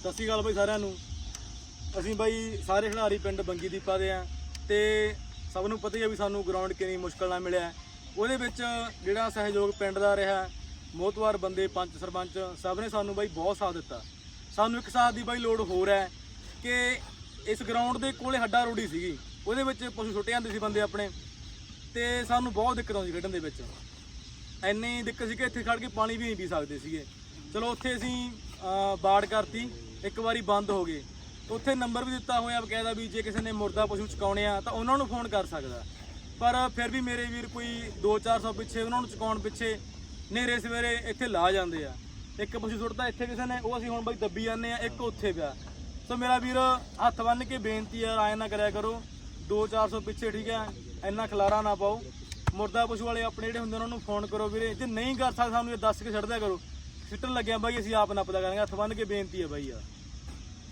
ਸਤਿ ਸ਼੍ਰੀ ਅਕਾਲ ਬਾਈ ਸਾਰਿਆਂ ਨੂੰ। ਅਸੀਂ ਬਾਈ ਸਾਰੇ ਖਿਡਾਰੀ ਪਿੰਡ ਬੰਗੀ ਦੀਪਾ ਦੇ ਆ ਤੇ ਸਭ ਨੂੰ ਪਤਾ ਹੀ ਆ ਵੀ ਸਾਨੂੰ ਗਰਾਊਂਡ ਕਿੰਨੀ ਮੁਸ਼ਕਲ ਨਾਲ ਮਿਲਿਆ ਉਹਦੇ ਵਿੱਚ ਜਿਹੜਾ ਸਹਿਯੋਗ ਪਿੰਡ ਦਾ ਰਿਹਾ ਮੋਤਵਾਰ ਬੰਦੇ ਪੰਚ ਸਰਪੰਚ, ਸਭ ਨੇ ਸਾਨੂੰ ਬਾਈ ਬਹੁਤ ਸਾਥ ਦਿੱਤਾ। ਸਾਨੂੰ ਇੱਕ ਸਾਥ ਦੀ ਬਾਈ ਲੋੜ ਹੋਰ ਹੈ ਕਿ ਇਸ ਗਰਾਊਂਡ ਦੇ ਕੋਲੇ ਹੱਡਾ ਰੋੜੀ ਸੀਗੀ। ਉਹਦੇ ਵਿੱਚ ਪਸ਼ੂ ਛੁੱਟੇ ਜਾਂਦੇ ਸੀ ਬੰਦੇ ਆਪਣੇ ਤੇ ਸਾਨੂੰ ਬਹੁਤ ਦਿੱਕਤ ਆਉਂਦੀ ਖੇਡਣ ਦੇ ਵਿੱਚ। ਇੰਨੀ ਦਿੱਕਤ ਸੀ ਕਿ ਇੱਥੇ ਖੜ ਕੇ ਪਾਣੀ ਵੀ ਨਹੀਂ ਪੀ ਸਕਦੇ ਸੀਗੇ। ਚਲੋ ਉੱਥੇ ਅਸੀਂ ਬਾੜ ਕਰਤੀ, ਇੱਕ ਵਾਰੀ ਬੰਦ ਹੋ ਗਏ। ਉੱਥੇ ਨੰਬਰ ਵੀ ਦਿੱਤਾ ਹੋਇਆ ਬਕਾਇਦਾ ਵੀ ਜੇ ਕਿਸੇ ਨੇ ਮੁਰਦਾ ਪਸ਼ੂ ਚੁਕਾਉਣੇ ਆ, ਤਾਂ ਉਹਨਾਂ ਨੂੰ ਫੋਨ ਕਰ ਸਕਦਾ। ਪਰ ਫਿਰ ਵੀ ਮੇਰੇ ਵੀਰ ਕੋਈ 2-400 ਪਿੱਛੇ ਉਹਨਾਂ ਨੂੰ ਚੁਕਾਉਣ ਪਿੱਛੇ ਨੇਰੇ ਸਵੇਰੇ ਇੱਥੇ ਲਾ ਜਾਂਦੇ ਆ। ਇੱਕ ਪਸ਼ੂ ਸੁੱਟਦਾ, ਇੱਥੇ ਕਿਸੇ ਨੇ, ਉਹ ਅਸੀਂ ਹੁਣ ਬਾਈ ਦੱਬੀ ਜਾਂਦੇ ਆ, ਇੱਕ ਉੱਥੇ ਪਿਆ। ਸੋ ਮੇਰਾ ਵੀਰ ਹੱਥ ਬੰਨ ਕੇ ਬੇਨਤੀ ਆ ਆਏ ਨਾ ਕਰਿਆ ਕਰੋ। 2-400 ਪਿੱਛੇ ਠੀਕ ਹੈ ਇੰਨਾ ਖਲਾਰਾ ਨਾ ਪਾਓ। ਮੁਰਦਾ ਪਸ਼ੂ ਵਾਲੇ ਆਪਣੇ ਜਿਹੜੇ ਹੁੰਦੇ ਉਹਨਾਂ ਨੂੰ ਫੋਨ ਕਰੋ ਵੀਰੇ। ਜੇ ਨਹੀਂ ਕਰ ਸਕਦਾ ਸਾਨੂੰ, ਇਹ ਦੱਸ ਕੇ ਛੱਡ ਦਿਆ ਕਰੋ। ਸਿੱਟਣ ਲੱਗਿਆ ਬਾਈ ਅਸੀਂ ਆਪ ਨੱਪਦਾ ਕਰਾਂਗੇ ਹੱਥ ਬੰਨ ਕੇ ਬੇਨਤੀ ਹੈ ਬਾਈ ਆ।